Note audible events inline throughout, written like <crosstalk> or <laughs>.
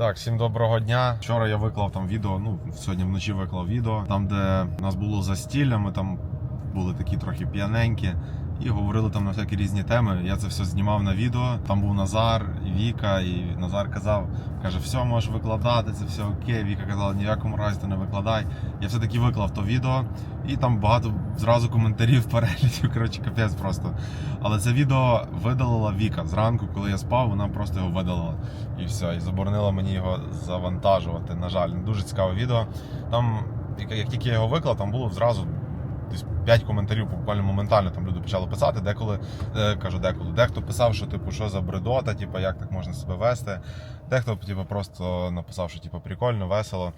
Так, всім доброго дня. Вчора я виклав там відео. Ну сьогодні вночі виклав відео, там, де нас було за стілями, там були такі трохи п'яненькі. І говорили там на всякі різні теми. Я це все знімав на відео. Там був Назар, Віка, і Назар казав, каже, все можеш викладати, це все окей. Віка казала, ні в разі ти не викладай. Я все-таки виклав то відео, і там багато зразу коментарів, <laughs> переглядів. Коротше, капець просто. Але це відео видалила Віка. Зранку, коли я спав, вона просто його видалила. І все. І заборонила мені його завантажувати. На жаль, дуже цікаве відео. Там, як тільки я його виклав, там було зразу десь 5 коментарів буквально моментально там люди почали писати. Деколи е, кажу, деколи. Дехто писав, що типу, що за бредота, типу, як так можна себе вести. Дехто типу, просто написав, що типу, прикольно, весело.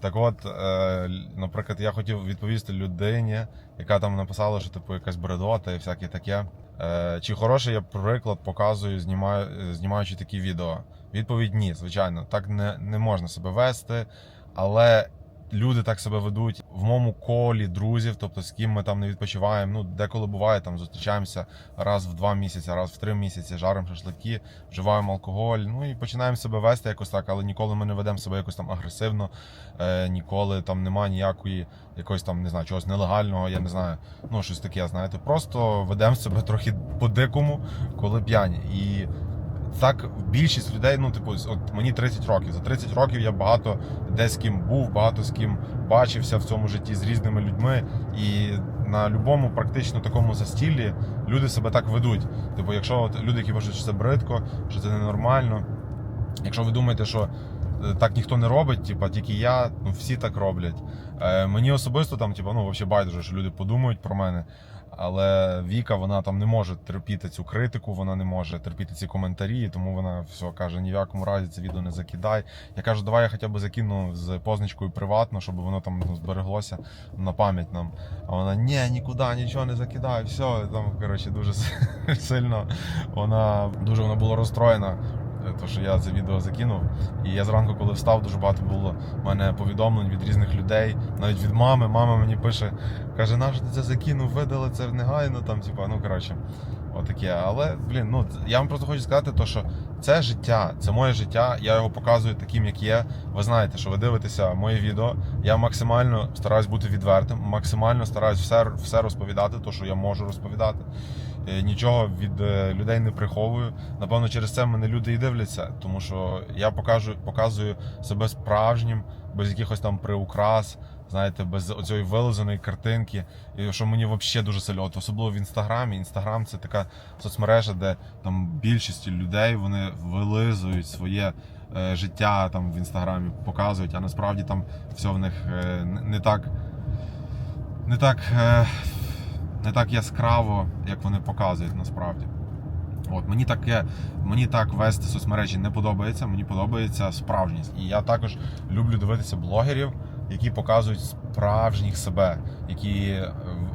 Так от, е, наприклад, я хотів відповісти людині, яка там написала, що типу якась бредота і всяке таке. Е, чи хороший я приклад показую, знімаю, знімаючи такі відео? Відповідь ні, звичайно, так не, не можна себе вести, але люди так себе ведуть в моєму колі друзів, тобто з ким ми там не відпочиваємо. Ну, деколи буває, там зустрічаємося раз в два місяці, раз в три місяці, жаримо шашлики, вживаємо алкоголь. Ну і починаємо себе вести якось так, але ніколи ми не ведемо себе якось там агресивно, е, ніколи там немає ніякої якогось там, не знаю, чогось нелегального, я не знаю, ну щось таке, знаєте. Просто ведемо себе трохи по-дикому, коли п'яні. І так більшість людей, ну типу, от мені 30 років. За 30 років я багато де з ким був, багато з ким бачився в цьому житті з різними людьми. І на будь-якому практично такому застіллі люди себе так ведуть. Типу, якщо от люди, які пишуть, що це бридко, що це ненормально. Якщо ви думаєте, що е, так ніхто не робить, типа тільки я, ну всі так роблять. Е, мені особисто там, типа, ну взагалі байдуже, що люди подумають про мене. Але Віка вона там не може терпіти цю критику, вона не може терпіти ці коментарі, тому вона все каже: ні в якому разі це відео не закидай. Я кажу, давай я хоча б закину з позначкою приватно, щоб воно там ну, збереглося на пам'ять нам. А вона ні, нікуди, нічого не закидай, все там коротше дуже <laughs> сильно. Вона дуже вона була розстроєна. То, що я це відео закинув, і я зранку, коли встав, дуже багато було в мене повідомлень від різних людей, навіть від мами. Мама мені пише, каже, нащо ти це закинув, видали це негайно. Там, типа, ну коротше, отаке. Але блін, ну я вам просто хочу сказати, то, що це життя, це моє життя. Я його показую таким, як є. Ви знаєте, що ви дивитеся моє відео. Я максимально стараюсь бути відвертим, максимально стараюсь все, все розповідати, то що я можу розповідати. Е, Нічого від е, людей не приховую. Напевно, через це мене люди і дивляться, тому що я покажу, показую себе справжнім, без якихось там приукрас, знаєте, без оцієї вилизаної картинки. І що мені взагалі дуже сильно, особливо в інстаграмі. Інстаграм це така соцмережа, де там більшість людей вони вилизують своє. е, Життя там в інстаграмі показують, а насправді там все в них не- так не так не так яскраво, як вони показують насправді. От мені таке, мені так вести соцмережі не подобається. Мені подобається справжність. І я також люблю дивитися блогерів, які показують справжніх себе, які е,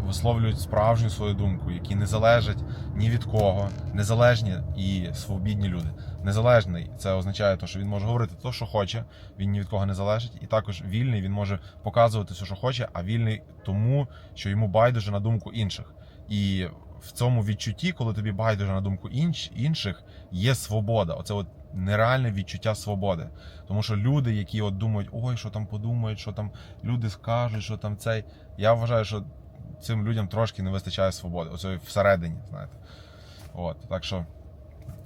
висловлюють справжню свою думку, які не залежать ні від кого, незалежні і свобідні люди. Незалежний це означає, то, що він може говорити те, що хоче, він ні від кого не залежить, і також вільний він може показувати все, що хоче, а вільний тому, що йому байдуже на думку інших. І в цьому відчутті, коли тобі байдуже на думку інш, інших, є свобода. Оце от нереальне відчуття свободи. Тому що люди, які от думають, ой, що там подумають, що там люди скажуть, що там цей. Я вважаю, що цим людям трошки не вистачає свободи. Оце всередині, знаєте. От, так що.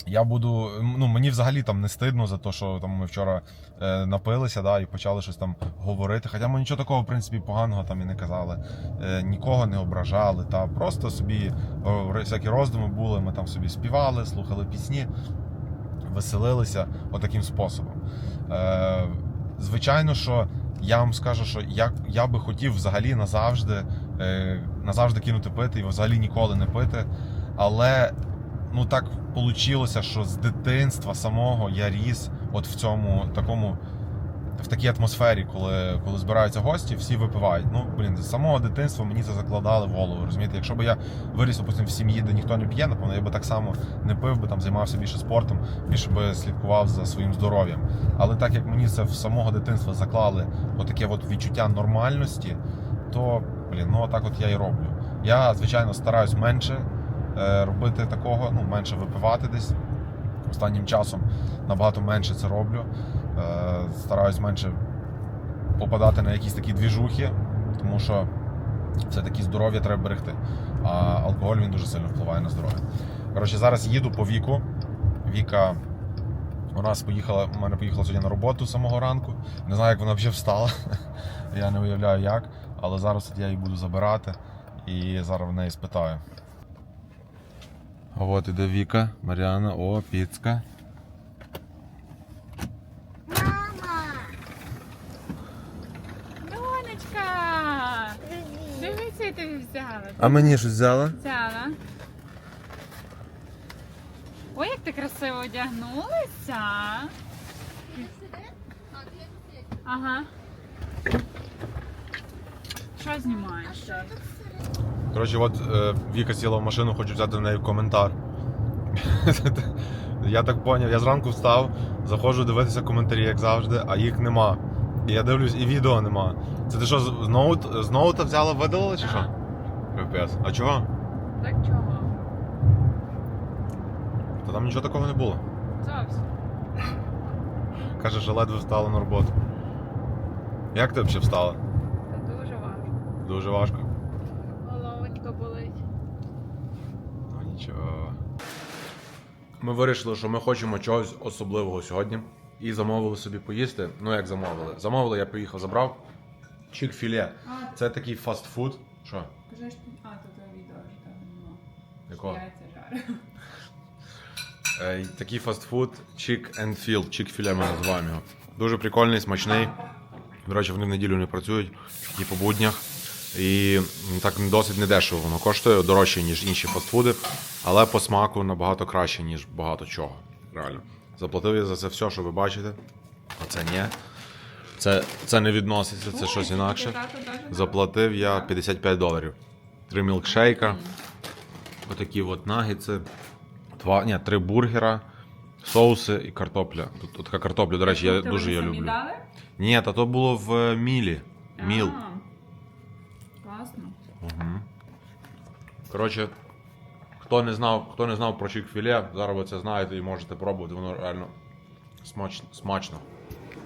Я буду, ну мені взагалі там не стидно за те, що там ми вчора е, напилися, да, і почали щось там говорити. Хоча ми нічого такого, в принципі, поганого там і не казали, е, нікого не ображали. Та просто собі ри- всякі роздуми були. Ми там собі співали, слухали пісні, веселилися отаким способом. Е, звичайно, що я вам скажу, що я, я би хотів взагалі назавжди, е, назавжди кинути пити і взагалі ніколи не пити. Але ну так вийшло, що з дитинства самого я ріс от в цьому такому. В такій атмосфері, коли, коли збираються гості, всі випивають. Ну, блін, з самого дитинства мені це закладали в голову. Розумієте, якщо б я виріс, допустим, в сім'ї, де ніхто не п'є, напевно, я би так само не пив би там, займався більше спортом, більше би слідкував за своїм здоров'ям. Але так як мені це з самого дитинства заклали отаке от відчуття нормальності, то блін, ну так от я і роблю. Я, звичайно, стараюсь менше робити такого, ну менше випивати десь. Останнім часом набагато менше це роблю. Е, стараюсь менше попадати на якісь такі двіжухи, тому що все-таки здоров'я треба берегти. А алкоголь він дуже сильно впливає на здоров'я. Коротше, зараз їду по віку. Віка у нас поїхала, у мене поїхала сьогодні на роботу з самого ранку. Не знаю, як вона взагалі встала. <laughs> Я не уявляю як. Але зараз я її буду забирати і зараз в неї спитаю. А от іде Віка, Маріана, о, піцка. Мама! Донечка! Дивіться, я тобі взяла. А мені щось взяла? Взяла. Ой, як ти красиво одягнулася. Ага. Що знімаєш? Коротше, от е, Віка сіла в машину, хочу взяти в неї коментар. <laughs> я так поняв, я зранку встав, заходжу дивитися коментарі, як завжди, а їх нема. І я дивлюсь, і відео нема. Це ти що, з ноут, з ноута взяла, видалила чи що? Капець. А чого? Так чого? Та там нічого такого не було. Зовсім. Каже, що ледве встала на роботу. Як ти взагалі встала? Це дуже важко. Дуже важко. Головонька болить. Ну нічого. Ми вирішили, що ми хочемо чогось особливого сьогодні. І замовили собі поїсти. Ну як замовили? Замовили, я поїхав, забрав. Чік-філе. Це такий фастфуд. Що? кажеш, а, тут відео вже там нема. Якого? Е, такий фастфуд Chick and Feel. Чік-філе ми називаємо його. Дуже прикольний, смачний. До речі, вони в неділю не працюють, і по буднях. І так досить недешево воно коштує, дорожче, ніж інші фастфуди, але по смаку набагато краще, ніж багато чого. Реально. Заплатив я за це все, що ви бачите. А це ні. Це, це не відноситься, це щось інакше. Заплатив я 55 доларів. Три мілкшейка, отакі от нагіци, два, ні, три бургера, соуси і картопля. Тут, така картопля, до речі, я дуже її люблю. Ні, та то було в е, Мілі. Міл. Коротше, хто не знав, хто не знав про чік-філе, зараз ви це знаєте і можете пробувати, воно реально смач, смачно.